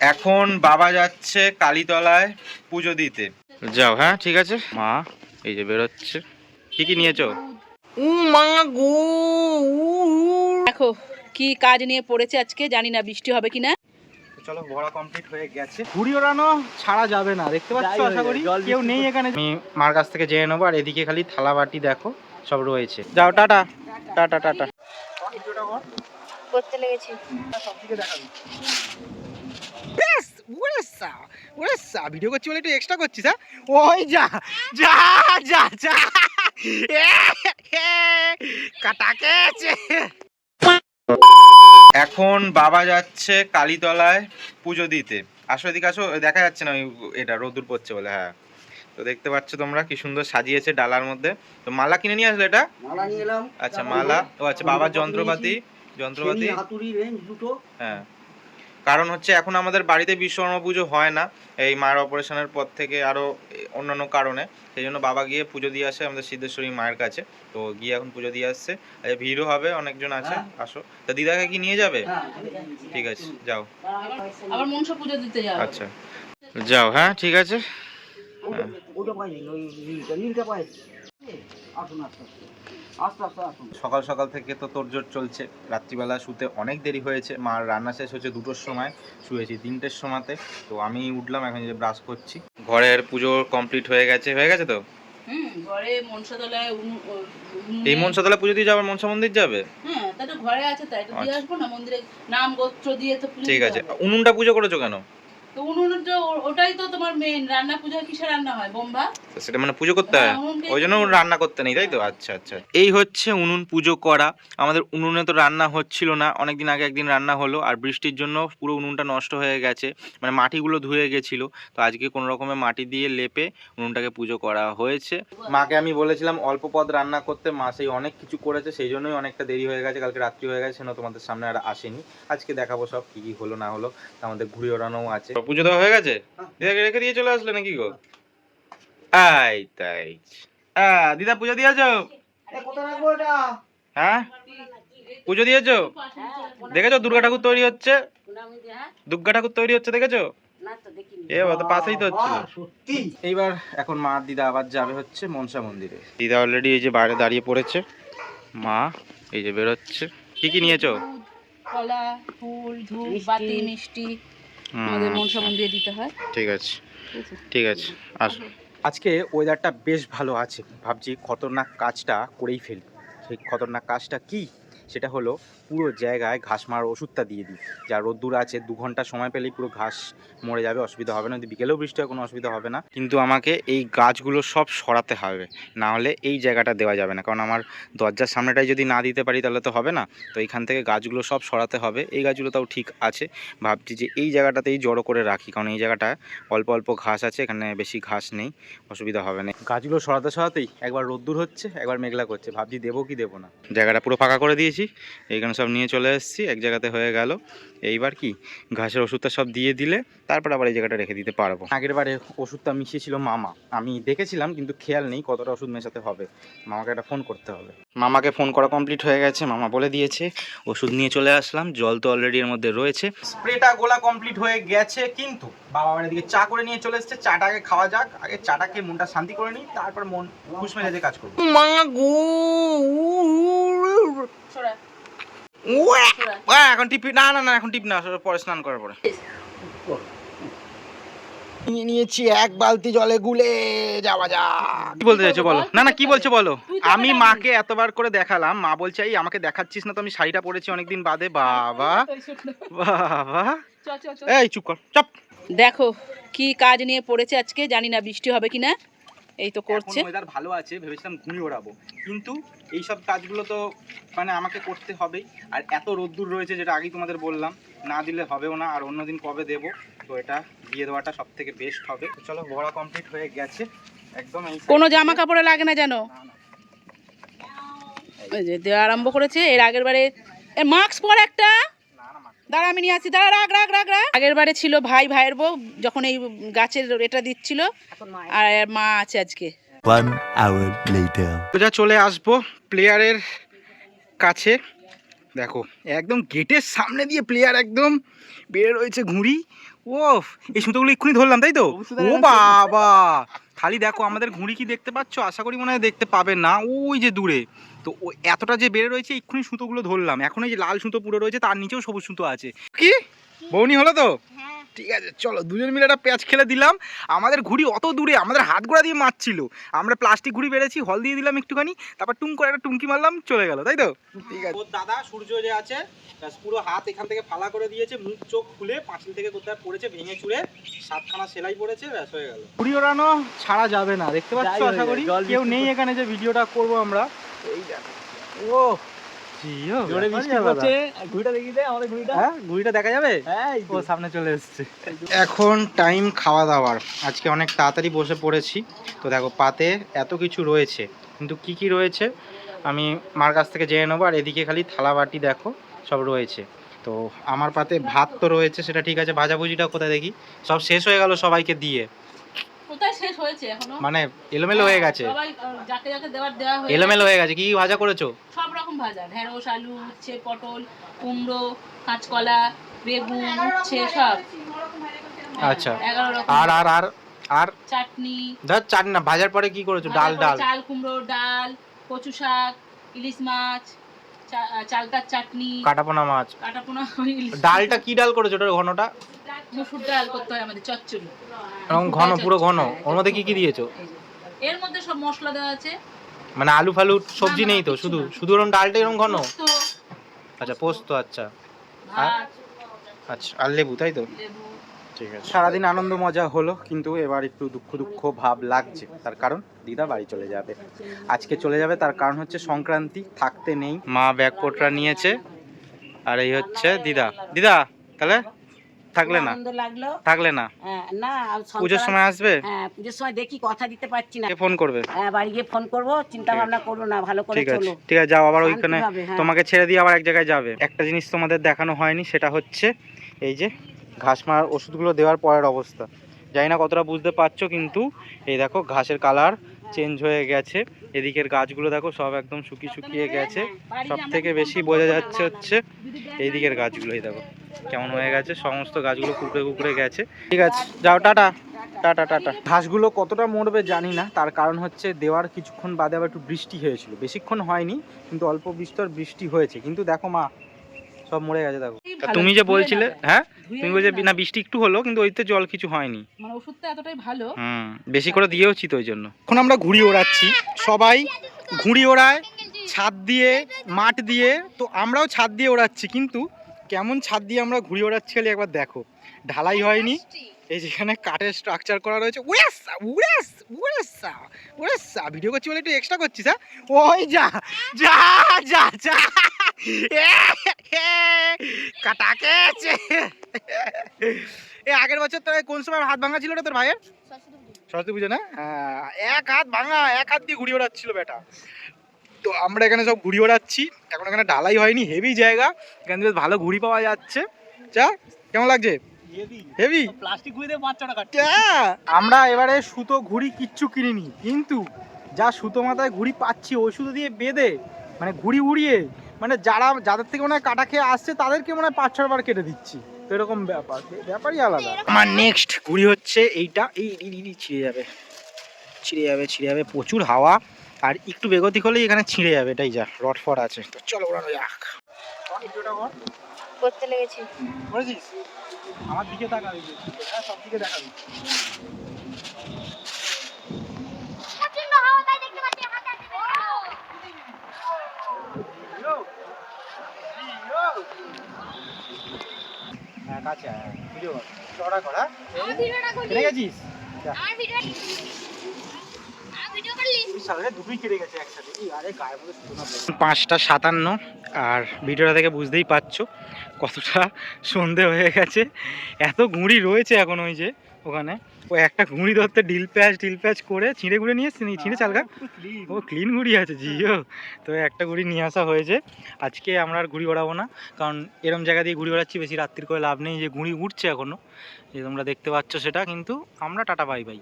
এখন বাবা যাচ্ছে কালীতলায় পুজো দিতে। যাও হ্যাঁ ঠিক আছে। মা এই যে বেরোচ্ছে। কি কি নিয়েছো? উ মা গো দেখো কি কাজ নিয়ে পড়েছে আজকে জানি না বৃষ্টি হবে কিনা। চলো ভরা কমপ্লিট হয়ে গেছে। ঘুড়ি ওড়ানো ছাড়া যাবে না দেখতে পাচ্ছ আশা করি? কেউ নেই এখানে। আমি মার কাছ থেকে জেনে নেব আর এদিকে খালি থালা বাটি দেখো সব রয়েছে। যাও টাটা। টাটা। টাটা করতে লেগেছি। ভিডিও করছি বলে একটু এক্সট্রা করছিস হ্যাঁ? ওই যা যা যা যা কাটাকেছে এখন বাবা যাচ্ছে কালীতলায় পুজো দিতে। আসো এদিকে আসো দেখা যাচ্ছে না ওই এটা রোদুর পড়ছে বলে হ্যাঁ। তো দেখতে পাচ্ছ তোমরা কি সুন্দর সাজিয়েছে ডালার মধ্যে। তো মালা কিনে নিয়ে আসলে এটা? মালা নিয়ে এলাম। আচ্ছা মালা। ও আচ্ছা বাবার যন্ত্রপাতি যন্ত্রপাতি হাতুড়ি রেঞ্জ দুটো। হ্যাঁ। কারণ হচ্ছে এখন আমাদের বাড়িতে বিশ্বকর্মা পুজো হয় না এই মায়ের অপারেশনের পর থেকে আরও অন্যান্য কারণে। সেই জন্য বাবা গিয়ে পুজো দিয়ে আসে আমাদের সিদ্ধেশ্বরী মায়ের কাছে। তো গিয়ে এখন পুজো দিয়ে আসছে। ভিড়ও হবে অনেকজন আছে হ্যাঁ। আসো। তা দিদাকে কি নিয়ে যাবে? হ্যাঁ ঠিক আছে যাও। আবার মনসা পুজো দিতে যাও আচ্ছা যাও হ্যাঁ ঠিক আছে। ওটা- ওটা ওই নীলটা সকাল সকাল থেকে তো তোড়জোড় চলছে। রাত্রিবেলা শুতে অনেক দেরি হয়েছে। মার রান্না শেষ হয়েছে দুটোর সময় শুয়েছি তিনটের সময়তে। তো আমি উঠলাম এখন যে ব্রাশ করছি। ঘরের পুজো কমপ্লিট হয়ে গেছে হয়ে গেছে তো? ঘরে মনসা তলায় উনু- ও- উনুনে- এই মনসাতলা পুজো দিয়ে মনসা মন্দির যাবে? হ্যাঁ তা ঘরে আছে তাই তো দিয়ে আচ্ছা। আসব না মন্দিরে নাম গোত্র দিয়ে তো ঠিক আছে। উনুনটা পুজো করেছ কেন? তো উনুনের ওটাই তো তোমার রান্না পুজো কিসে রান্না হয়? বোম্বা? সেটা মানে পুজো করতে হয়? হ্যাঁ, ওই জন্য রান্না করতে নেই তাই তো? আচ্ছা আচ্ছা। এই হচ্ছে উনুন পুজো করা। আমাদের উনুনে তো রান্না হচ্ছিল না অনেকদিন আগে একদিন রান্না হলো আর বৃষ্টির জন্য পুরো উনুনটা নষ্ট হয়ে গেছে মানে মাটিগুলো ধুয়ে গেছিল। তো আজকে কোনো রকমের মাটি দিয়ে লেপে উনুনটাকে পুজো করা হয়েছে। মাকে আমি বলেছিলাম অল্প পদ রান্না করতে মা সেই অনেক কিছু করেছে সেই জন্যই অনেকটা দেরি হয়ে গেছে কালকে রাত্রি হয়ে গেছে সেজন্য তোমাদের সামনে আর আসেনি। আজকে দেখাবো সব কি কি হলো না হলো তা আমাদের ঘুরে ওড়ানোও আছে। পুজো দেওয়া হয়ে গেছে? দিদাকে রেখে দিয়ে চলে আসলে নাকি গো? আই তাই। দিদা পুজো দিয়েছ? হ্যাঁ? পুজো দিয়েছ? দেখেছ দুর্গা ঠাকুর তৈরি হচ্ছে? দুর্গা ঠাকুর তৈরি হচ্ছে দেখেছ? পাশেই তো সত্যি। এইবার এখন মা দিদা আবার যাবে হচ্ছে মনসা মন্দিরে। দিদা অলরেডি এই যে বাইরে দাঁড়িয়ে পড়েছে। মা এই যে বেরোচ্ছে। কি কি নিয়েছো? কলা ফুল ধূপ মিষ্টি। বাতি মিষ্টি। আমাদের মনসা মন্দিরে দিতে হয়। ঠিক আছে। ঠিক আছে? আর আজকে ওয়েদারটা বেশ ভালো আছে। ভাবছি খতরনাক কাজটা করেই ফেলি। সেই খতরনাক কাজটা কি? সেটা হলো পুরো জায়গায় ঘাস মারার ওষুধটা দিয়ে দিই। যা রোদ্দুর আছে, দু ঘণ্টা সময় পেলেই পুরো ঘাস মরে যাবে, অসুবিধা হবে না। যদি বিকেলেও বৃষ্টি হয়, কোনো অসুবিধা হবে না। কিন্তু আমাকে এই গাছগুলো সব সরাতে হবে। না হলে এই জায়গাটা দেওয়া যাবে না। কারণ আমার দরজার সামনেটাই যদি না দিতে পারি, তাহলে তো হবে না। তো এইখান থেকে গাছগুলো সব সরাতে হবে। এই গাছগুলো তাও ঠিক আছে। ভাবছি যে এই জায়গাটাতেই জড়ো করে রাখি। কারণ এই জায়গাটা অল্প অল্প ঘাস আছে, এখানে বেশি ঘাস নেই। অসুবিধা হবে না। গাছগুলো সরাতে সরাতেই একবার রোদ্দুর হচ্ছে, একবার মেঘলা করছে। ভাবছি দেবো কি দেবো না। জায়গাটা পুরো ফাঁকা করে দিয়েছি। এইখানে সব নিয়ে চলে এসেছি, এক জায়গাতে হয়ে গেল। এইবার কি? ঘাসের ওষুধটা সব দিয়ে দিলে তারপর আবার এই জায়গাটা রেখে দিতে পারব। আগের বারে ওষুধটা মিশিয়েছিল মামা। আমি দেখেছিলাম, কিন্তু খেয়াল নেই কতটা ওষুধ মেশাতে হবে। মামাকে একটা ফোন করতে হবে। মামাকে ফোন করা কমপ্লিট হয়ে গেছে। মামা বলে দিয়েছে, ওষুধ নিয়ে চলে আসলাম। জল তো অলরেডি এর মধ্যে রয়েছে। স্প্রেটা গোলা কমপ্লিট হয়ে গেছে, কিন্তু বাবা আমার এদিকে চা করে নিয়ে চলে এসেছে। চাটা আগে খাওয়া যাক। আগে চাটা খেয়ে মনটা শান্তি করে নিই। তারপর মন খুশ মেজাজে কাজ করব। মা গো এখন টিপ না না না এখন টিপ না পরে স্নান করার পরে। নিয়ে নিয়েছি এক বালতি জলে গুলে যাওয়া যাক। কি বলতে চাইছো বলো? না না কি বলছো বলো? আমি মাকে এতবার করে দেখালাম মা বলছে এই আমাকে দেখাচ্ছিস না তো আমি শাড়িটা পরেছি অনেকদিন বাদে। বাবা। বাবা। চ, চ, চ। এই চুপ কর চপ। দেখো কি কাজ নিয়ে পড়েছে আজকে? জানি না বৃষ্টি হবে কিনা? এই তো করছে। ওয়েদার ভালো আছে ভেবেছিলাম ঘুড়ি ওড়াবো। কিন্তু এই সব কাজগুলো তো মানে আমাকে করতে হবেই। আর এত রোদ্দুর রয়েছে যেটা আগেই তোমাদের বললাম না দিলে হবেও না আর অন্যদিন কবে দেব? তো এটা দিয়ে দেওয়াটা সব থেকে বেস্ট হবে। তো চলো ভরা কমপ্লিট হয়ে গেছে। একদম কোনো জামা কাপড়ে লাগে না জানো দেওয়া আরম্ভ করেছে এর আগের বারে মাস্ক পর একটা। দাঁড়া আমি নিয়ে আসছি। দাঁড়া রাখ রাখ রাখ রাখ। আগের বারে ছিল ভাই ভাইয়ের বউ যখন এই গাছের এটা দিচ্ছিল। আর মা আছে আজকে। সোজা চলে আসব প্লেয়ারের কাছে। দেখো একদম গেটের সামনে দিয়ে প্লেয়ার একদম বেড়ে রয়েছে ঘুড়ি। ওফ এই সুতোগুলো এক্ষুনি ধরলাম তাই তো? ও বাবা! খালি দেখো আমাদের ঘুড়ি কি দেখতে পাচ্ছ? আশা করি মনে হয় দেখতে পাবে না। ওই যে দূরে। তো ওই এতটা যে বেড়ে রয়েছে, এক্ষুনি সুতোগুলো ধরলাম। এখন এই যে লাল সুতো পুরো রয়েছে, তার নিচেও সবুজ সুতো আছে। কি? বৌনি হলো তো? ঠিক আছে চলো দুজন মিলে একটা প্যাচ খেলে দিলাম। আমাদের ঘুড়ি অত দূরে আমাদের হাত গোড়া দিয়ে মারছিল। আমরা প্লাস্টিক ঘুড়ি বেড়েছি হল দিয়ে দিলাম একটুখানি তারপর টুম করে একটা টুমকি মারলাম চলে গেল তাই তো? ঠিক আছে। ওর দাদা সূর্য যে আছে পুরো হাত এখান থেকে ফালা করে দিয়েছে মুখ চোখ খুলে পাঁচিল থেকে কোথায় পড়েছে ভেঙে চুড়ে সাতখানা সেলাই পড়েছে ব্যাস হয়ে গেল। ঘুড়ি ওড়ানো ছাড়া যাবে না দেখতে পাচ্ছ আশা করি? কেউ নেই এখানে যে ভিডিওটা করব আমরা। এই দেখো। ও হ্যাঁ ঘুড়িটা দেখা যাবে? হ্যাঁ এই ও সামনে চলে এসছে। এখন টাইম খাওয়া দাওয়ার। আজকে অনেক তাড়াতাড়ি বসে পড়েছি। তো দেখো পাতে এত কিছু রয়েছে কিন্তু কি কি রয়েছে আমি মার কাছ থেকে জেনে নেব। আর এদিকে খালি থালা বাটি দেখো সব রয়েছে। তো আমার পাতে ভাত তো রয়েছে সেটা ঠিক আছে। ভাজাভুজিটা কোথায় দেখি? সব শেষ হয়ে গেল সবাইকে দিয়ে। কোথায় শেষ হয়েছে মানে এলোমেলো হয়ে গেছে। সবাই আহ, যাকে যাকে দেওয়ার দেওয়া এলোমেলো হয়ে গেছে। কি কি ভাজা করেছ? সব রকম ভাজা ঢেঁড়স আলু উচ্ছে পটল কুমড়ো কাঁচকলা বেগুন উচ্ছে সব। আচ্ছা। এগারো রকম। আর আর আর আর? চাটনি। ধর চাটনি না ভাজার পরে কি করেছ? ডাল ডাল। চাল কুমড়ো ডাল কচু শাক ইলিশ মাছ চালতার চাটনি। কাটাপোনা মাছ। কাটাপোনা ডালটা কি ডাল করেছ ওটার ঘনটা? মুসুর ডাল করতে হয় আমাদের চচ্চড়ি। এরকম ঘন পুরো ঘন। ওর মধ্যে কি কি দিয়েছ? এর মধ্যে সব মশলা দেওয়া আছে। মানে আলু ফালু সবজি নেই তো শুধু শুধু ওরকম ডালটা এরকম ঘন? আচ্ছা পোস্ত আচ্ছা। ভাত। আচ্ছা আর লেবু তাই তো? ঠিক আছে। সারাদিন আনন্দ মজা হলো কিন্তু এবার একটু দুঃখ দুঃখ ভাব লাগছে। তার কারণ দিদা বাড়ি চলে যাবে। আজকে চলে যাবে তার কারণ হচ্ছে সংক্রান্তি থাকতে নেই। মা ব্যাগ পোটরা নিয়েছে। আর এই হচ্ছে দিদা। দিদা তাহলে? থাকলে না। আনন্দ লাগল। থাকলে না। হ্যাঁ, না পুজোর সময় আসবে? হ্যাঁ পুজোর সময় দেখি কথা দিতে পারছি না। ফোন করবে? হ্যাঁ বাড়ি গিয়ে ফোন করব চিন্তা ভাবনা করব না ভালো করে ঠিক আছে। চলো। ঠিক আছে যাও আবার ওইখানে। হ্যাঁ। তোমাকে ছেড়ে দিয়ে আবার এক জায়গায় যাবে। একটা জিনিস তোমাদের দেখানো হয়নি সেটা হচ্ছে এই যে ঘাস মারার ওষুধগুলো দেওয়ার পরের অবস্থা। জানি না কতটা বুঝতে পারছ কিন্তু এই দেখো ঘাসের কালার চেঞ্জ হয়ে গেছে। এদিকের গাছগুলো দেখো সব একদম শুকিয়ে শুকিয়ে গেছে। সব থেকে বেশি বোঝা যাচ্ছে হচ্ছে এই দিকের গাছগুলো এই দেখো। কেমন হয়ে গেছে? সমস্ত গাছগুলো কুকড়ে কুকড়ে গেছে। ঠিক আছে যাও টাটা। Tata tata. ঘাসগুলো কতটা মরবে জানি না তার কারণ হচ্ছে দেওয়ার কিছুক্ষণ বাদে আবার একটু বৃষ্টি হয়েছিল। বেশিক্ষণ হয়নি কিন্তু অল্প বিস্তর বৃষ্টি হয়েছে। কিন্তু দেখো মা সব মরে গেছে দেখো। তুমি যে বলছিলে হ্যাঁ? তুমি বলছে না। বৃষ্টি একটু হলো কিন্তু ওইতে জল কিছু হয়নি। মানে ওষুধটা এতটাই ভালো। হুম বেশি করে দিয়েওছি তো ওই জন্য এখন আমরা ঘুড়ি ওড়াচ্ছি। সবাই ঘুড়ি ওড়ায় ছাদ দিয়ে মাঠ দিয়ে তো আমরাও ছাদ দিয়ে ওড়াচ্ছি কিন্তু কেমন ছাদ দিয়ে আমরা ঘুরে ওড়াচ্ছি খালি একবার দেখো। ঢালাই হয়নি। এই যেখানে কাঠের স্ট্রাকচার করা রয়েছে। উড়েসা উড়েস উড়েসা উড়েসা ভিডিও করছি বলে একটু এক্সট্রা করছিস হ্যাঁ? ওই যা যা যা যা। এ, আগের বছর তোর কোন সময় হাত ভাঙা ছিল রে তোর ভাইয়ের? সরস্বতী পুজো না? হ্যাঁ, এক হাত ভাঙা এক হাত দিয়ে ঘুড়ি ওড়াচ্ছিল বেটা। তো আমরা এখানে সব ঘুড়ি ওড়াচ্ছি। এখন এখানে ঢালাই হয়নি হেভি জায়গা। এখানে বেশ ভালো ঘুড়ি পাওয়া যাচ্ছে। যা কেমন লাগছে? হেভি প্লাস্টিক আমরা এবারে সুতো ঘুড়ি কিচ্ছু কিনিনি কিন্তু যা সুতো মাথায় ঘুড়ি পাচ্ছি ওই সুতো দিয়ে বেঁধে মানে ঘুড়ি উড়িয়ে মানে যারা যাদের থেকে মনে হয় কাটা খেয়ে আসছে তাদেরকে মনে হয় পাঁচ ছবার কেটে দিচ্ছি। তো এরকম ব্যাপার ব্যাপারই আলাদা। আমার নেক্সট ঘুড়ি হচ্ছে এইটা। এই এই, এই, এই ছিঁড়ে যাবে। ছিঁড়ে যাবে ছিঁড়ে যাবে। প্রচুর হাওয়া। আর একটু বেগতিক হলেই এখানে ছিঁড়ে যাবে এটাই যা রড ফড আছে। তো চলো ওড়ানো যাক। করতে লেগেছি। করেছিস? আমার দিকে তাকাবি হ্যাঁ সব দিকে দেখাবি। হ্যাঁ কাছে ভিডিও কর চড়া কর হ্যাঁ। পাঁচটা সাতান্ন আর ভিডিওটা থেকে বুঝতেই পারছ কতটা সন্ধে হয়ে গেছে। এত ঘুড়ি রয়েছে এখন ওই যে ওখানে। ও একটা ঘুড়ি ধরতে ডিল প্যাচ ডিল প্যাচ করে ছিঁড়ে ঘুরে নিয়ে এসছে ছিঁড়ে চালকা ও ক্লিন ঘুড়ি আছে জিও। তো একটা ঘুড়ি নিয়ে আসা হয়েছে। আজকে আমরা আর ঘুড়ি ওড়াবো না কারণ এরম জায়গা দিয়ে ঘুড়ি ওড়াচ্ছি বেশি রাত্রির করে লাভ নেই। যে ঘুড়ি উঠছে এখনও যে তোমরা দেখতে পাচ্ছ সেটা কিন্তু আমরা টাটা বাই বাই।